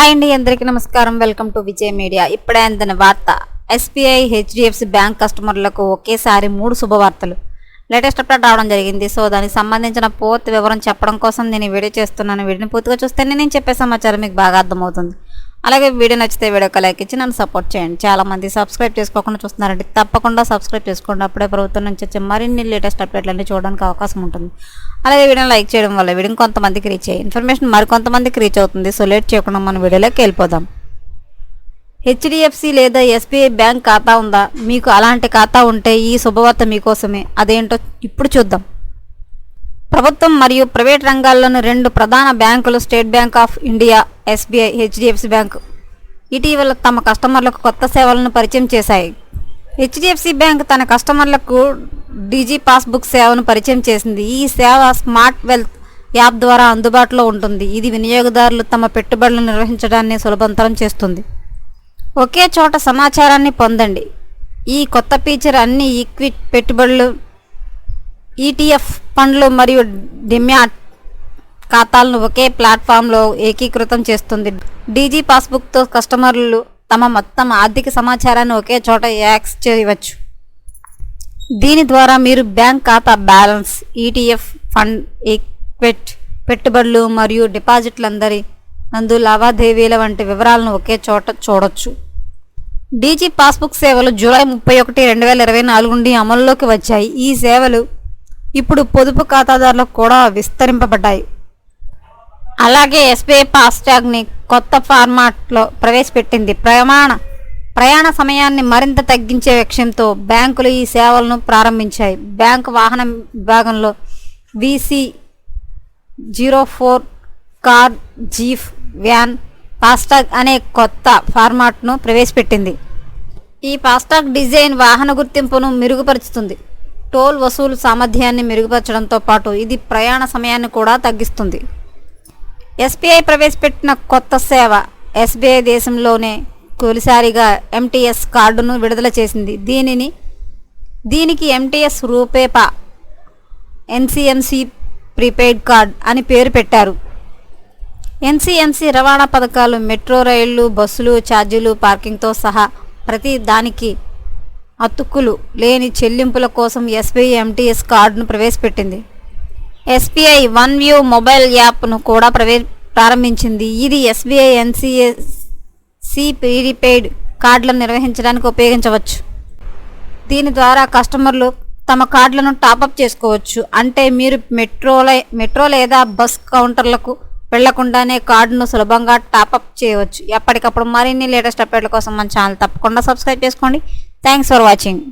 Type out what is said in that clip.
Hi అండి అందరికీ నమస్కారం. Welcome to Vijay media. ఇప్పుడే అందిన వార్త. ఎస్బీఐ హెచ్డిఎఫ్సి బ్యాంక్ కస్టమర్లకు ఒకేసారి మూడు శుభవార్తలు. లేటెస్ట్ అప్డేట్ రావడం జరిగింది. సో దానికి సంబంధించిన పూర్తి వివరం చెప్పడం కోసం నేను వీడియో చేస్తున్నాను. వీడియోని పూర్తిగా చూస్తే నేను చెప్పే సమాచారం మీకు బాగా అర్థమవుతుంది. అలాగే వీడియో నచ్చితే వీడియోకి లైక్ ఇచ్చి నన్ను సపోర్ట్ చేయండి. చాలామంది సబ్స్క్రైబ్ చేసుకోకుండా చూస్తున్నారండి. తప్పకుండా సబ్స్క్రైబ్ చేసుకోండి. అప్పుడే ప్రభుత్వం నుంచి వచ్చే మరిన్ని లేటెస్ట్ అప్డేట్లన్నీ చూడడానికి అవకాశం ఉంటుంది. అలాగే వీడియోని లైక్ చేయడం వల్ల వీడియో కొంతమందికి రీచ్ అయ్యి ఇన్ఫర్మేషన్ మరికొంతమందికి రీచ్ అవుతుంది. సో లేట్ చేయకుండా మనం వీడియోలోకి వెళ్ళిపోదాం. హెచ్డిఎఫ్సి లేదా ఎస్బీఐ బ్యాంక్ ఖాతా ఉందా? మీకు అలాంటి ఖాతా ఉంటే ఈ శుభవార్త మీకోసమే. అదేంటో ఇప్పుడు చూద్దాం. ప్రభుత్వం మరియు ప్రైవేట్ రంగాల్లోని రెండు ప్రధాన బ్యాంకులు State Bank of India SBI HDFC bank. ఇటీవల తమ కస్టమర్లకు కొత్త సేవలను పరిచయం చేశాయి. హెచ్డిఎఫ్సి బ్యాంక్ తన కస్టమర్లకు డీజీ పాస్బుక్ సేవను పరిచయం చేసింది. ఈ సేవ స్మార్ట్ వెల్త్ యాప్ ద్వారా అందుబాటులో ఉంటుంది. ఇది వినియోగదారులు తమ పెట్టుబడులను నిర్వహించడాన్ని సులభతరం చేస్తుంది. ఒకే చోట సమాచారాన్ని పొందండి. ఈ కొత్త ఫీచర్ అన్ని ఈక్విట్ పెట్టుబడులు ఈటీఎఫ్ ఫండ్లు మరియు డిమ్యాట్ ఖాతాలను ఒకే ప్లాట్ఫామ్లో ఏకీకృతం చేస్తుంది. డీజీ పాస్బుక్తో కస్టమర్లు తమ మొత్తం ఆర్థిక సమాచారాన్ని ఒకే చోట యాక్స్ చేయవచ్చు. దీని ద్వారా మీరు బ్యాంక్ ఖాతా బ్యాలెన్స్ ఈటీఎఫ్ ఫండ్ ఈక్విట్ పెట్టుబడులు మరియు డిపాజిట్లందరి నందు లావాదేవీల వంటి వివరాలను ఒకే చోట చూడొచ్చు. డీజీ పాస్బుక్ సేవలు జూలై ముప్పై ఒకటి రెండు వేల ఇరవై నాలుగు నుండి అమల్లోకి వచ్చాయి. ఈ సేవలు ఇప్పుడు పొదుపు ఖాతాదారులకు కూడా విస్తరింపబడ్డాయి. అలాగే ఎస్బీఐ ఫాస్టాగ్ని కొత్త ఫార్మాట్లో ప్రవేశపెట్టింది. ప్రమాణ ప్రయాణ సమయాన్ని మరింత తగ్గించే లక్ష్యంతో బ్యాంకులు ఈ సేవలను ప్రారంభించాయి. బ్యాంకు వాహన విభాగంలో VC zero four car జీఫ్ van FASTag అనే కొత్త ఫార్మాట్ను ప్రవేశపెట్టింది. ఈ ఫాస్టాగ్ డిజైన్ వాహన గుర్తింపును మెరుగుపరుచుతుంది టోల్ వసూలు సామర్థ్యాన్ని మెరుగుపరచడంతో పాటు ఇది ప్రయాణ సమయాన్ని కూడా తగ్గిస్తుంది. ఎస్బీఐ ప్రవేశపెట్టిన కొత్త సేవ ఎస్బీఐ దేశంలోనే తొలిసారిగా ఎంటీఎస్ కార్డును విడుదల చేసింది. దీనిని దీనికి ఎంటీఎస్ రూపేపా ఎన్సిఎంసి ప్రీపెయిడ్ కార్డ్ అని పేరు పెట్టారు. ఎన్సిఎంసి రవాణా పథకాలు మెట్రో రైళ్ళు బస్సులు ఛార్జీలు పార్కింగ్తో సహా ప్రతి దానికి అతుక్కులు లేని చెల్లింపుల కోసం ఎస్బీఐ ఎంటీఎస్ కార్డును ప్రవేశపెట్టింది. ఎస్బీఐ వన్ వ్యూ మొబైల్ యాప్ను కూడా ప్రవే ప్రారంభించింది. ఇది ఎస్బీఐ ఎన్సిఎస్ సి ప్రీపెయిడ్ కార్డులను నిర్వహించడానికి ఉపయోగించవచ్చు. దీని ద్వారా కస్టమర్లు తమ కార్డులను టాపప్ చేసుకోవచ్చు. అంటే మీరు మెట్రోలై మెట్రో లేదా బస్ కౌంటర్లకు వెళ్ళకుండానే కార్డును సులభంగా టాపప్ చేయవచ్చు. ఎప్పటికప్పుడు మరిన్ని లేటెస్ట్ అప్డేట్ల కోసం మన ఛానల్ తప్పకుండా సబ్స్క్రైబ్ చేసుకోండి. Thanks for watching.